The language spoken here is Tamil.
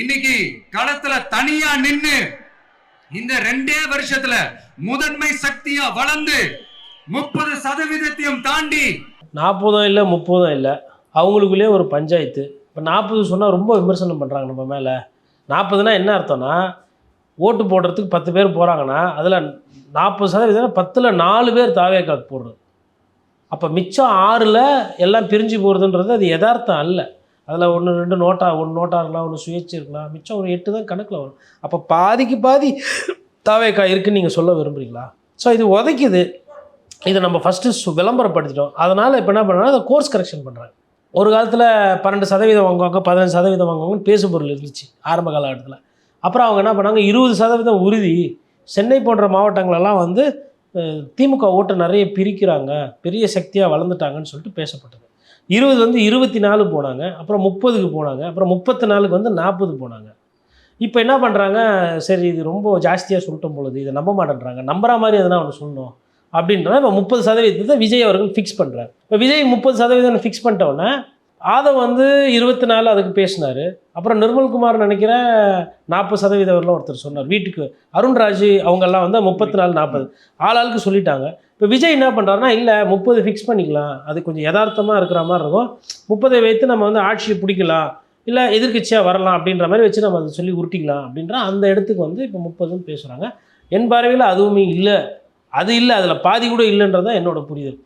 இன்னைக்கு களத்துல தனியா நின்னு இந்த ரெண்டே வருஷத்துல முதன்மை சக்தியா வளர்ந்து முப்பது சதவீதத்தையும் தாண்டி நாற்பதும் இல்லை முப்பதும் இல்லை. அவங்களுக்குள்ளேயே ஒரு பஞ்சாயத்து. இப்போ நாற்பது சொன்னால் ரொம்ப விமர்சனம் பண்ணுறாங்க நம்ம மேலே. நாற்பதுனா என்ன அர்த்தம்னா ஓட்டு போடுறதுக்கு பத்து பேர் போகிறாங்கன்னா அதில் நாற்பது சதவீதம் பத்தில் நாலு பேர் தாவேக்காக்கு போடுறது. அப்போ மிச்சம் ஆறில் எல்லாம் பிரிஞ்சு போகிறதுன்றது அது யதார்த்தம் அல்ல. அதில் ஒன்று ரெண்டு நோட்டா ஒன்று நோட்டா இருக்கலாம் ஒன்று சுயேட்சை இருக்கலாம். மிச்சம் ஒரு எட்டு தான் கணக்கில் வரும். அப்போ பாதிக்கு பாதி தாவேக்கா இருக்குன்னு நீங்கள் சொல்ல விரும்புகிறீங்களா ஸோ இது உதைக்குது. இதை நம்ம ஃபஸ்ட்டு விளம்பரப்படுத்திட்டோம். அதனால் இப்போ என்ன பண்ணுறாங்க அதை கோர்ஸ் கரெக்ஷன் பண்ணுறாங்க ஒரு காலத்தில் பன்னெண்டு சதவீதம் வாங்குவாங்க பதினஞ்சு சதவீதம் வாங்குவாங்கன்னு பேசுபொருள் இருந்துச்சு ஆரம்ப காலகட்டத்தில். அப்புறம் அவங்க என்ன பண்ணாங்க இருபது சதவீதம் உறுதி. சென்னை போன்ற மாவட்டங்களெல்லாம் வந்து திமுக ஓட்டை நிறைய பிரிக்கிறாங்க பெரிய சக்தியாக வளர்ந்துட்டாங்கன்னு சொல்லிட்டு பேசப்பட்டது. இருபது வந்து இருபத்தி நாலு போனாங்க அப்புறம் முப்பதுக்கு போனாங்க அப்புறம் முப்பத்தி நாலுக்கு வந்து நாற்பது போனாங்க. இப்போ என்ன பண்ணுறாங்க சரி இது ரொம்ப ஜாஸ்தியாக சொல்லிட்டோம் பொழுது இதை நம்ப மாட்டேன்றாங்க. நம்புற மாதிரி எதனா ஒன்று சொல்லணும் அப்படின்றத இப்போ முப்பது சதவீதத்தை விஜய் அவர்கள் ஃபிக்ஸ் பண்ணுறாரு இப்போ விஜய் முப்பது சதவீதம் ஃபிக்ஸ் பண்ணிட்டோன்னே அதை வந்து இருபத்தி நாலு அதுக்கு பேசினார். அப்புறம் நிர்மல்குமார் நினைக்கிறேன் நாற்பது சதவீதம் ஒருத்தர் சொன்னார். வீட்டுக்கு அருண்ராஜ் அவங்கெல்லாம் வந்து முப்பத்தி நாலு நாற்பது ஆளாளுக்கு சொல்லிட்டாங்க. இப்போ விஜய் என்ன பண்ணுறாருன்னா இல்லை முப்பது ஃபிக்ஸ் பண்ணிக்கலாம். அது கொஞ்சம் யதார்த்தமாக இருக்கிற மாதிரி இருக்கும். முப்பதை வைத்து நம்ம வந்து ஆட்சியை பிடிக்கலாம். இல்லை எதிர்க்கட்சியாக வரலாம் அப்படின்ற மாதிரி வச்சு நம்ம அதை சொல்லி உருட்டிக்கலாம் அப்படின்ற அந்த இடத்துக்கு வந்து இப்போ முப்பதுன்னு பேசுகிறாங்க என் பார்வையில் அதுவுமே இல்லை. அது இல்லை அதில் பாதி கூட இல்லைன்றது தான் என்னோட புரிதல்.